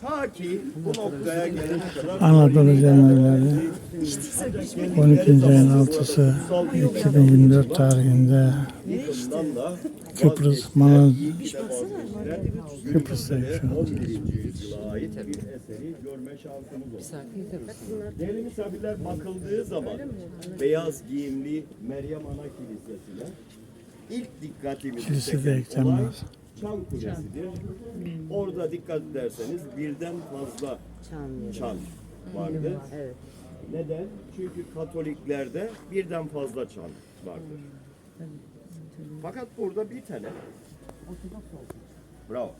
Ta ki bu noktaya gelene kadar Anadolu Cemaatleri 12. ayın 6'sı 2024 tarihinde da Kıbrıs, Malaz, Kıbrıs'tayım şu an. 11. yüzyıla ait bir eseri görme şansımız oldu. Değerli misafirler bakıldığı zaman beyaz giyimli Meryem Ana Kilisesi'ne ilk dikkatimizi Kilise de çeken eklenmez. Çan Kulesi'dir. Orada dikkat ederseniz birden fazla çan vardı. Evet. Neden? Çünkü Katoliklerde birden fazla çan vardır. Fakat burada bir tane. Bravo.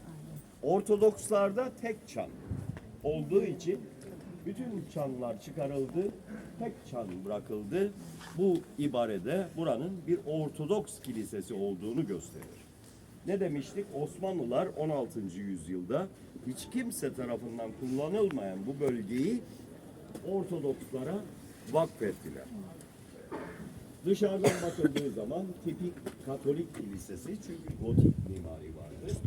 Ortodokslarda tek çan olduğu için bütün çanlar çıkarıldı, tek çan bırakıldı. Bu ibarede buranın bir Ortodoks kilisesi olduğunu gösterir. Ne demiştik? Osmanlılar 16. yüzyılda hiç kimse tarafından kullanılmayan bu bölgeyi Ortodokslara vakfettiler. Dışarıdan bakıldığı zaman tipik Katolik kilisesi çünkü gotik mimari vardı.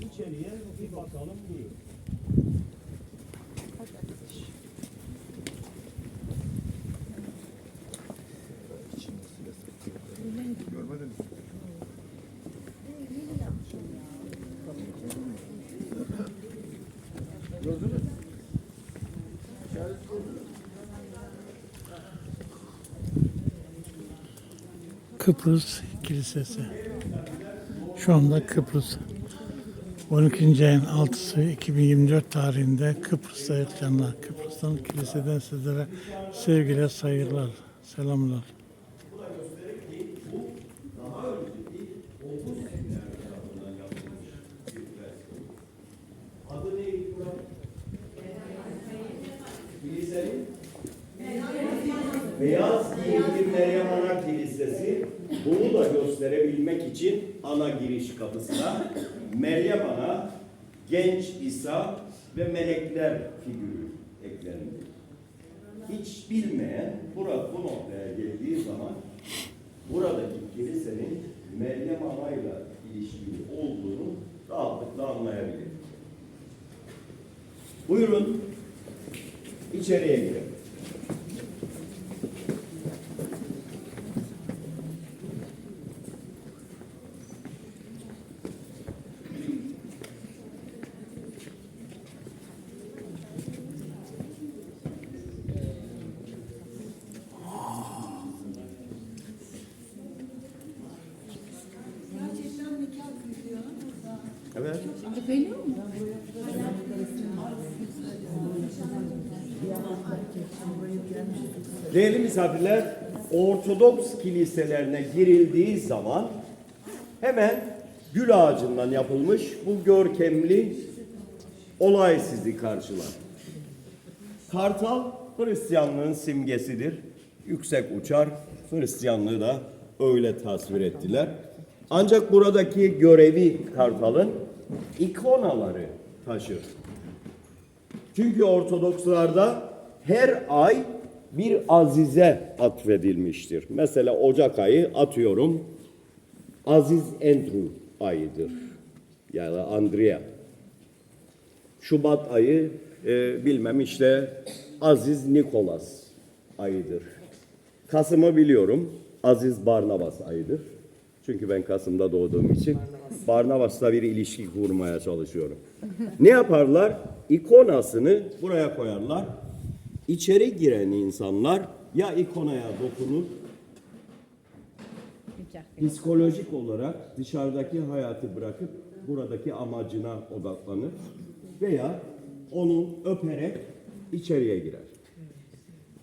İçeriye bir bakalım buyurun. Kıbrıs Kilisesi. Şu anda Kıbrıs 12. ayın 6'sı 2024 tarihinde Kıbrıs'ta yaşayanlar. Kıbrıs'tan kiliseden sizlere sevgiler, saygılar, selamlar. Adı neydi buranın? Kilisenin? Beyaz giyimli Meryem Ana Kilisesi bunu da gösterebilmek için ana giriş kapısına Meryem Ana, genç İsa ve melekler figürü eklendi. Hiç bilmeyen burada bu noktaya geldiği zaman buradaki kilisenin Meryem Ana ile ilişkili olduğunu rahatlıkla anlayabilir. Buyurun içeriye girelim. Evet. Değerli misafirler, Ortodoks kiliselerine girildiği zaman hemen gül ağacından yapılmış bu görkemli olay sizi karşılar. Kartal Hristiyanlığın simgesidir. Yüksek uçar. Hristiyanlığı da öyle tasvir ettiler. Ancak buradaki görevi kartalın ikonaları taşır. Çünkü Ortodokslarda her ay bir azize atfedilmiştir. Mesela Ocak ayı atıyorum Aziz Andrew ayıdır. Yani Andrea. Şubat ayı e, bilmem işte Aziz Nikolas ayıdır. Kasım'ı biliyorum. Aziz Barnabas ayıdır. Çünkü ben Kasım'da doğduğum için Barnabas'la bir ilişki kurmaya çalışıyorum. ne yaparlar? İkonasını buraya koyarlar. İçeri giren insanlar ya ikonaya dokunur psikolojik olarak dışarıdaki hayatı bırakıp buradaki amacına odaklanır veya onu öperek içeriye girer.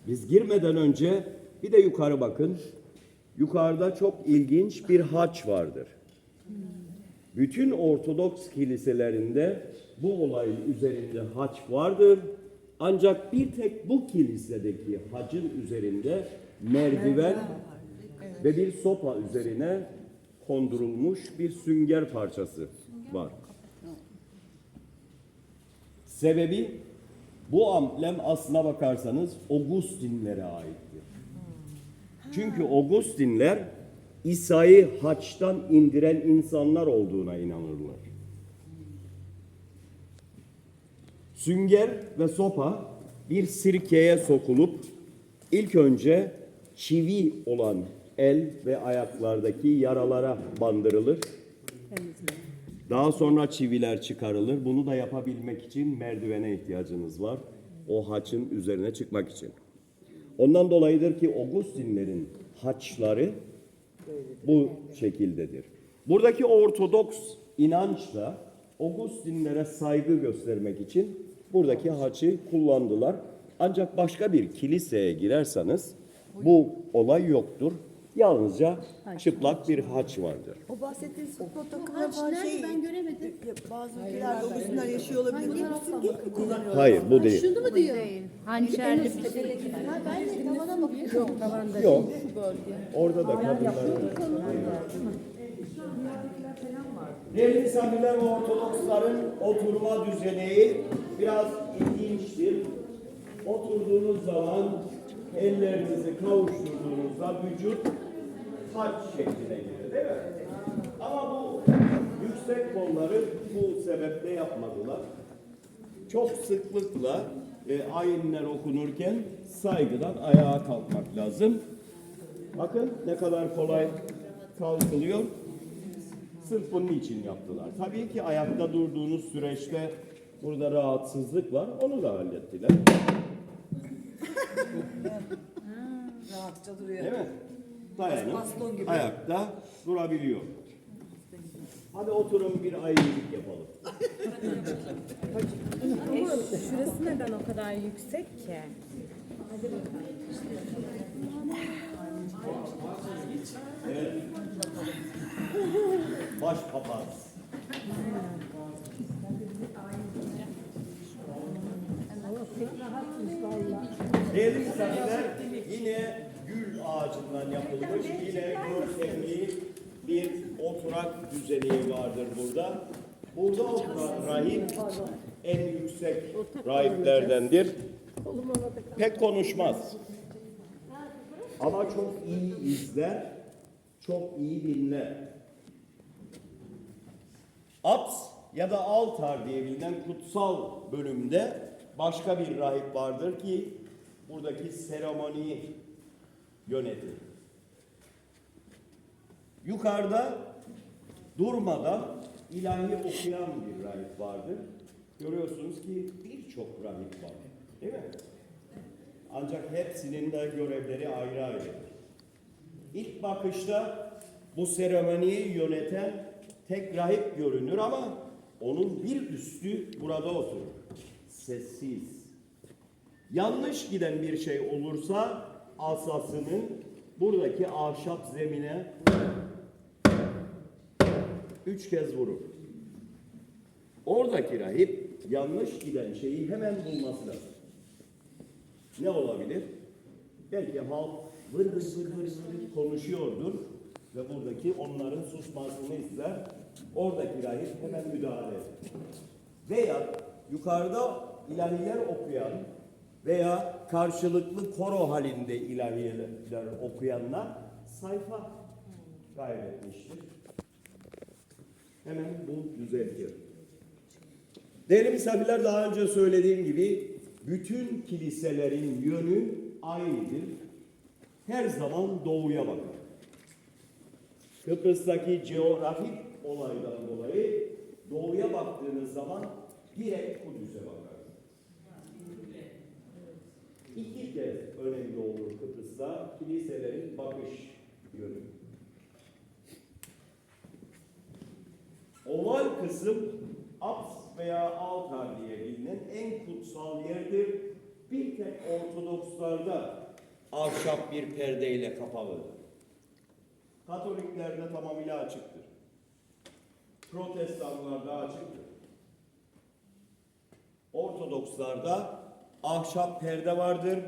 Biz girmeden önce bir de yukarı bakın. Yukarıda çok ilginç bir haç vardır. Bütün Ortodoks kiliselerinde bu olayın üzerinde haç vardır. Ancak bir tek bu kilisedeki hacın üzerinde merdiven ve bir sopa üzerine kondurulmuş bir sünger parçası var. Sebebi bu amblem aslına bakarsanız Augustinlere aittir. Çünkü Augustinler İsa'yı haçtan indiren insanlar olduğuna inanırlar. Sünger ve sopa bir sirkeye sokulup ilk önce çivi olan el ve ayaklardaki yaralara bandırılır. Daha sonra çiviler çıkarılır. Bunu da yapabilmek için merdivene ihtiyacınız var. O haçın üzerine çıkmak için. Ondan dolayıdır ki Augustinlerin haçları bu şekildedir. Buradaki Ortodoks inanç da Augustinlere saygı göstermek için buradaki haçı kullandılar. Ancak başka bir kiliseye girerseniz bu olay yoktur. Yalnızca çıplak bir haç vardır. O bahsettiğiniz yapan nerede şey ben göremedim. bazı ülkelerde o günler yaşıyor olabilir. Bir mi kullanıyorlar? Hayır bu değil. Şunu mu diyor? Hançerli Ha ben de tavana mı bakıyorum? Yok tavanda Yok. Orada da kadınlar. Değerli misafirler ve Ortodoksların oturma düzeni biraz ilginçtir. Oturduğunuz zaman ellerinizi kavuşturduğunuzda vücut haç şekline gelir değil mi? Ama bu yüksek kolları bu sebeple yapmadılar. Çok sıklıkla e, ayinler okunurken saygıdan ayağa kalkmak lazım. Bakın ne kadar kolay kalkılıyor. Sırf bunun için yaptılar. Tabii ki ayakta durduğunuz süreçte burada rahatsızlık var. Onu da hallettiler. Rahatça duruyor. Değil mi? Dayanıp ayakta durabiliyor. Hadi oturun bir ayrılık yapalım. Şurası neden o kadar yüksek ki? Baş papaz. Değerli misafirler yine ağacından yapılmış yine görkemli bir oturak düzeni vardır burada. Burada oturan rahip en yüksek rahiplerdendir. Pek konuşmaz. Ama çok iyi izler, çok iyi dinler. Aps ya da altar diye bilinen kutsal bölümde başka bir rahip vardır ki buradaki seremoniyi yönetir. Yukarıda durmadan ilahi okuyan bir rahip vardır. Görüyorsunuz ki birçok rahip var. Değil mi? Ancak hepsinin de görevleri ayrı ayrı. İlk bakışta bu seremoniyi yöneten tek rahip görünür ama onun bir üstü burada oturur. Sessiz. Yanlış giden bir şey olursa asasının buradaki ahşap zemine üç kez vurur. Oradaki rahip yanlış giden şeyi hemen bulması lazım. Ne olabilir? Belki halk vır vır vır vır vır konuşuyordur ve buradaki onların susmasını ister. Oradaki rahip hemen müdahale eder. Veya yukarıda ilahiler okuyan veya karşılıklı koro halinde ilahiler okuyanlar sayfa kaybetmiştir. Hemen bu düzeltiyor. Değerli misafirler daha önce söylediğim gibi bütün kiliselerin yönü aynıdır. Her zaman doğuya bakar. Kıbrıs'taki coğrafik olaydan dolayı doğuya baktığınız zaman direkt Kudüs'e bakar. İki kez önemli olur Kıbrıs'ta kiliselerin bakış yönü. Oval kısım Aps veya altar diye bilinen en kutsal yerdir. Bir tek Ortodokslarda ahşap bir perdeyle kapalıdır. Katoliklerde tamamıyla açıktır. Protestanlarda açıktır. Ortodokslarda ahşap perde vardır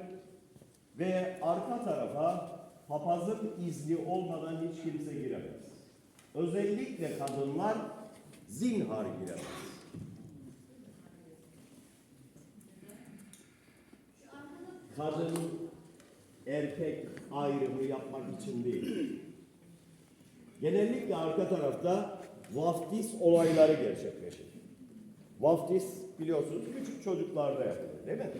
ve arka tarafa papazın izni olmadan hiç kimse giremez. Özellikle kadınlar zinhar giremez. Kadın erkek ayrımı yapmak için değil. Genellikle arka tarafta vaftiz olayları gerçekleşir. Vaftiz biliyorsunuz küçük çocuklarda yapılır değil mi?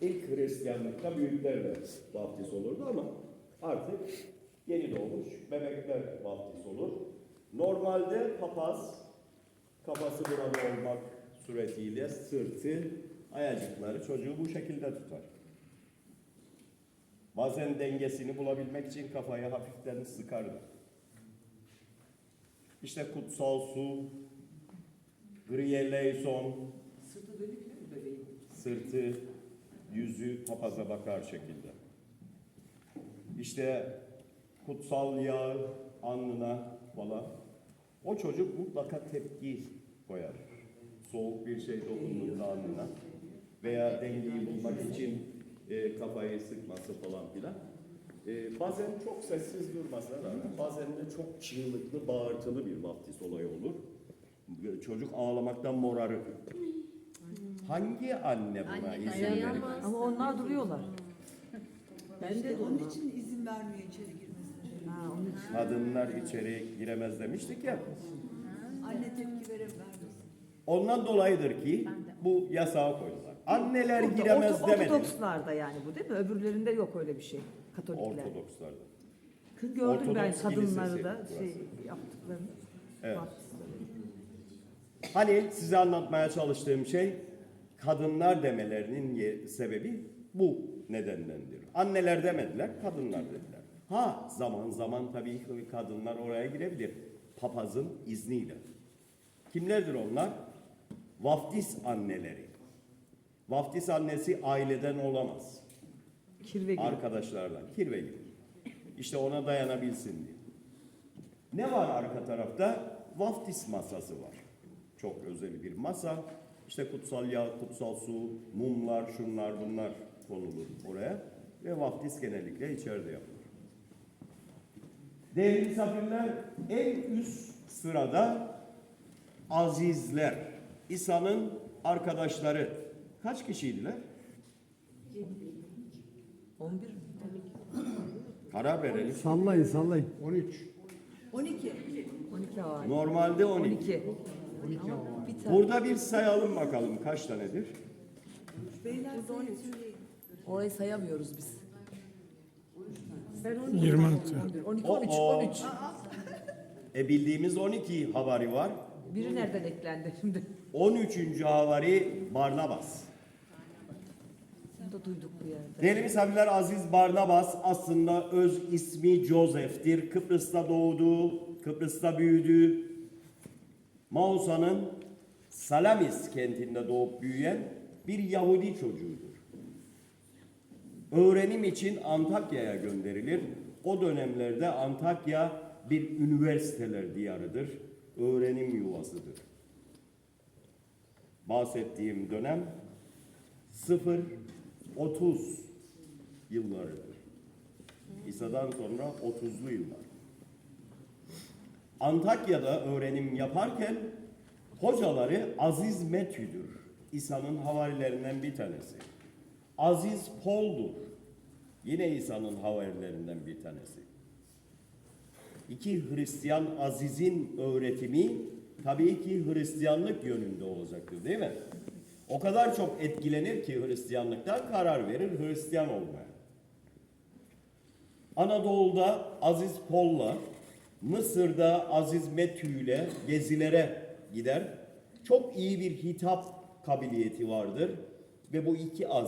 İlk Hristiyanlıkta büyüklerle vaftiz olurdu ama artık yeni doğmuş bebekler vaftiz olur. Normalde papaz kafası burada olmak suretiyle sırtı, ayacıkları çocuğu bu şekilde tutar. Bazen dengesini bulabilmek için kafayı hafiften sıkardı. İşte kutsal su, griyeleyson, sırtı, yüzü papaza bakar şekilde. İşte kutsal yağ alnına falan. O çocuk mutlaka tepki koyar. Soğuk bir şey dokunduğunda alnına veya dengeyi bulmak için e, kafayı sıkması falan filan. E, bazen çok sessiz durmasına rağmen bazen de çok çığlıklı, bağırtılı bir vaftiz olayı olur. Çocuk ağlamaktan morarır. Hangi anne buna izin verir? Ama onlar duruyorlar. Ben de İşte onun durmam. için izin vermiyor içeri girmesine. Ha, onun için. Kadınlar içeri giremez demiştik ya. Anne tepki vermesin. Ondan dolayıdır ki bu yasağı koydular. Anneler Burada giremez Orto- demedi. Ortodokslarda yani bu değil mi? Öbürlerinde yok öyle bir şey. Katolikler. Ortodokslarda. Gördüm ben Ortodoks kadınları kilisesi da burası. şey yaptıklarını. Evet. Bahtistleri. Hani size anlatmaya çalıştığım şey kadınlar demelerinin sebebi bu nedenlendir. Anneler demediler, kadınlar dediler. Ha zaman zaman tabii ki kadınlar oraya girebilir. Papazın izniyle. Kimlerdir onlar? Vaftiz anneleri. Vaftiz annesi aileden olamaz. Kirve gibi. Arkadaşlardan kirve gibi. İşte ona dayanabilsin diye. Ne var arka tarafta? Vaftiz masası var. Çok özel bir masa. İşte kutsal yağ, kutsal su, mumlar, şunlar bunlar konulur oraya. Ve vaftiz genellikle içeride yapılır. Değerli misafirler, en üst sırada azizler. İsa'nın arkadaşları. Kaç kişiydiler? 11 mi? Karar verelim. Sallayın sallayın. 13. 12. 12 var. Normalde 12. 12. Ama bir tane. Burada bir sayalım bakalım kaç tanedir? Orayı sayamıyoruz biz. 26. 12, O- 13, o. 13. E bildiğimiz 12 havari var. Biri nereden eklendi şimdi? 13. havari Barnabas. Bunu da duyduk bu yerde. Değerli misafirler Aziz Barnabas aslında öz ismi Joseph'tir. Kıbrıs'ta doğdu, Kıbrıs'ta büyüdü. Mausa'nın Salamis kentinde doğup büyüyen bir Yahudi çocuğudur. Öğrenim için Antakya'ya gönderilir. O dönemlerde Antakya bir üniversiteler diyarıdır. Öğrenim yuvasıdır. Bahsettiğim dönem 0 30 yıllarıdır. İsa'dan sonra 30'lu yıllar. Antakya'da öğrenim yaparken hocaları Aziz Metü'dür. İsa'nın havarilerinden bir tanesi. Aziz Pol'dur. Yine İsa'nın havarilerinden bir tanesi. İki Hristiyan Aziz'in öğretimi tabii ki Hristiyanlık yönünde olacaktır değil mi? O kadar çok etkilenir ki Hristiyanlıktan karar verir Hristiyan olmaya. Anadolu'da Aziz Pol'la, Mısır'da Aziz Metü ile gezilere gider. Çok iyi bir hitap kabiliyeti vardır ve bu iki aziz